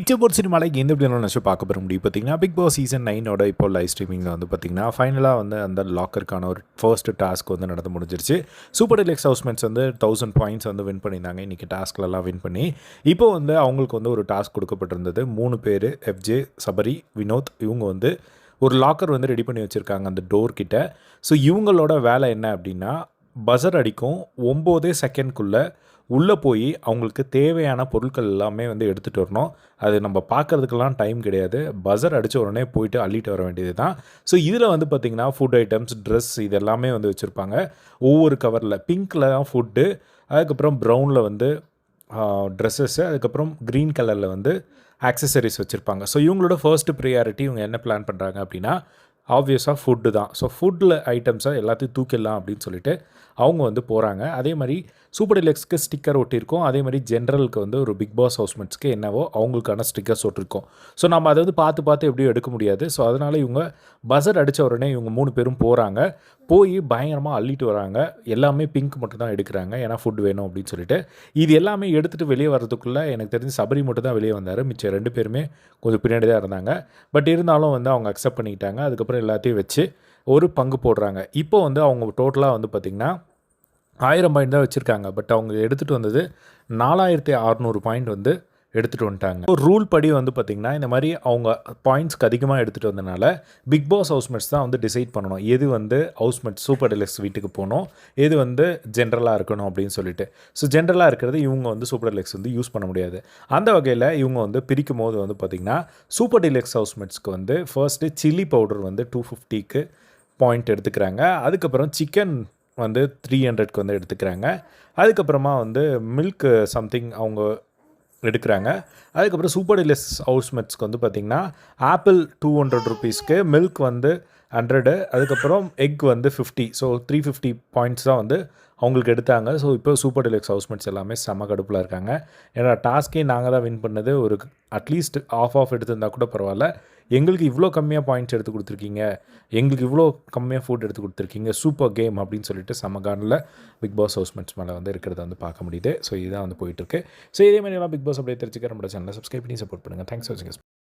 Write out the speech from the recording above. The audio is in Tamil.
இச்சபோர் சினிமாவில் எந்த எப்படி நினச்சி பார்க்க போகிற முடியும்? பார்த்தீங்கன்னா பிக் பாஸ் சீசன் நைனோட இப்போ லைவ் ஸ்ட்ரீமிங்கில் வந்து பார்த்தீங்கன்னா ஃபைனலாக வந்து அந்த லாக்கருக்கான ஒரு ஃபர்ஸ்ட் டாஸ்க் வந்து நடந்து முடிஞ்சிருச்சு. சூப்பர் டிலெக்ஸ் ஹவுஸ்மெண்ட்ஸ் வந்து தௌசண்ட் பாயிண்ட்ஸ் வந்து வின் பண்ணியிருந்தாங்க. இன்றைக்கி டாஸ்க்லலாம் வின் பண்ணி இப்போ வந்து அவங்களுக்கு வந்து ஒரு டாஸ்க் கொடுக்கப்பட்டிருந்தது. மூணு பேர் எஃப்ஜே சபரி வினோத் இவங்க வந்து ஒரு லாக்கர் வந்து ரெடி பண்ணி வச்சுருக்காங்க அந்த டோர் கிட்ட. ஸோ இவங்களோட வேலை என்ன அப்படின்னா பஸர் அடிக்கும் ஒம்போதே செகண்ட்குள்ளே உள்ளே போய் அவங்களுக்கு தேவையான பொருட்கள் எல்லாமே வந்து எடுத்துகிட்டு வரணும். அது நம்ம பார்க்குறதுக்கெல்லாம் டைம் கிடையாது. பஸர் அடித்த உடனே போயிட்டு அள்ளிட்டு வர வேண்டியது தான் ஸோ இதில் வந்து பார்த்திங்கன்னா ஃபுட் ஐட்டம்ஸ் ட்ரெஸ் இது எல்லாமே வந்து வச்சுருப்பாங்க. ஒவ்வொரு கவரில் பிங்க்கில் தான் ஃபுட்டு அதுக்கப்புறம் ப்ரௌனில் வந்து ட்ரெஸ்ஸஸ்ஸு அதுக்கப்புறம் க்ரீன் கலரில் வந்து ஆக்சசரிஸ் வச்சுருப்பாங்க. ஸோ இவங்களோட ஃபர்ஸ்ட் ப்ரியாரிட்டி இவங்க என்ன பிளான் பண்ணுறாங்க அப்படின்னா ஆப்வியஸாக ஃபுட்டு தான். ஸோ ஃபுட்டில் ஐட்டம்ஸை எல்லாத்தையும் தூக்கிடலாம் அப்படின்னு சொல்லிட்டு அவங்க வந்து போகிறாங்க அதே மாதிரி சூப்பர் டிலக்ஸ்க்கு ஸ்டிக்கர் ஒட்டியிருக்கோம். அதே மாதிரி ஜென்ரலுக்கு வந்து ஒரு பிக் பாஸ் ஹவுஸ்மெண்ட்ஸ்க்கு என்னவோ அவங்களுக்கான ஸ்டிக்கர்ஸ் ஒட்டிருக்கோம். ஸோ நம்ம அதை வந்து பார்த்து பார்த்து எப்படியும் எடுக்க முடியாது. ஸோ அதனால் இவங்க பசர் அடித்த உடனே இவங்க மூணு பேரும் போகிறாங்க போய் பயங்கரமாக அள்ளிட்டு வராங்க. எல்லாமே பிங்க் மட்டும் தான் எடுக்கிறாங்க. ஏன்னா ஃபுட் வேணும் அப்படின்னு சொல்லிட்டு. இது எல்லாமே எடுத்துகிட்டு வெளியே வர்றதுக்குள்ளே எனக்கு தெரிஞ்சு சபரி மட்டும் தான் வெளியே வந்தார். மிச்சம் ரெண்டு பேருமே கொஞ்சம் பின்னாடி தான் இருந்தாங்க. பட் இருந்தாலும் வந்து அவங்க அக்செப்ட் பண்ணிக்கிட்டாங்க. அதுக்கப்புறம் எல்லாத்தையும் வச்சு ஒரு பங்கு போடுறாங்க. இப்போ வந்து அவங்க டோட்டலாக வந்து பார்த்திங்கன்னா ஆயிரம் பாயிண்ட் தான் வச்சுருக்காங்க. பட் அவங்க எடுத்துகிட்டு வந்தது நாலாயிரத்தி அறநூறு பாயிண்ட் வந்து எடுத்துகிட்டு வந்துட்டாங்க. ரூல் படி வந்து பார்த்திங்கன்னா இந்த மாதிரி அவங்க பாயிண்ட்ஸ்க்கு அதிகமாக எடுத்துகிட்டு வந்தனால பிக் பாஸ் ஹவுஸ்மேட்ஸ் தான் வந்து டிசைட் பண்ணணும். எது வந்து ஹவுஸ்மேட் சூப்பர் டெலக்ஸ் வீட்டுக்கு போகணும் எது வந்து ஜென்ரலாக இருக்கணும் அப்படின்னு சொல்லிட்டு. ஸோ ஜென்ரலாக இருக்கிறது இவங்க வந்து சூப்பர் டெலக்ஸ் வந்து யூஸ் பண்ண முடியாது. அந்த வகையில் இவங்க வந்து பிரிக்கும் போது வந்து பார்த்திங்கன்னா சூப்பர் டெலக்ஸ் ஹவுஸ்மேட்ஸ்க்கு வந்து ஃபர்ஸ்ட்டு சில்லி பவுடர் வந்து டூ ஃபிஃப்டிக்கு பாயிண்ட் எடுத்துக்கிறாங்க. அதுக்கப்புறம் சிக்கன் வந்து த்ரீ ஹண்ட்ரட்க்கு வந்து எடுத்துக்கிறாங்க. அதுக்கப்புறமா வந்து மில்க் சம்திங் அவங்க எடுக்கிறாங்க. அதுக்கப்புறம் சூப்பர் டிலஸ் ஹவுஸ்மெட்ஸ்க்கு வந்து பார்த்திங்கன்னா ஆப்பிள் டூ ஹண்ட்ரட் ருபீஸ்க்கு மில்க் வந்து ஹண்ட்ரடு அதுக்கப்புறம் எக் வந்து fifty. So three fifty points தான் வந்து அவங்களுக்கு எடுத்தாங்க. ஸோ இப்போ சூப்பர் டிலக்ஸ் ஹவுஸ்மெட்ஸ் எல்லாமே செம கடுப்பில் இருக்காங்க. ஏன்னா டாஸ்க்கே நாங்கள் தான் வின் பண்ணது ஒரு அட்லீஸ்ட் ஆஃப் ஆஃப் எடுத்திருந்தா கூட பரவாயில்ல. எங்களுக்கு இவ்வளோ கம்மியாக பாயிண்ட்ஸ் எடுத்து கொடுத்துருக்கீங்க. எங்களுக்கு இவ்வளோ கம்மியாக ஃபுட் எடுத்து கொடுத்துருக்கீங்க. சூப்பர் கேம் அப்படின்னு சொல்லிட்டு சமகானில் பிக் பாஸ் ஹவுஸ்மெட்ஸ் மேலே வந்து இருக்கிறத வந்து பார்க்க முடியுது. ஸோ இதுதான் வந்து போயிட்டுருக்கு. ஸோ இதே மாதிரி எல்லாம் பிக் பாஸ் அப்படியே தெரிஞ்சுக்க நம்மளோட சேனலை சப்ஸ்கிரைப் பண்ணி சப்போர்ட் பண்ணுங்கள் தேங்க்ஸ் ஃபார்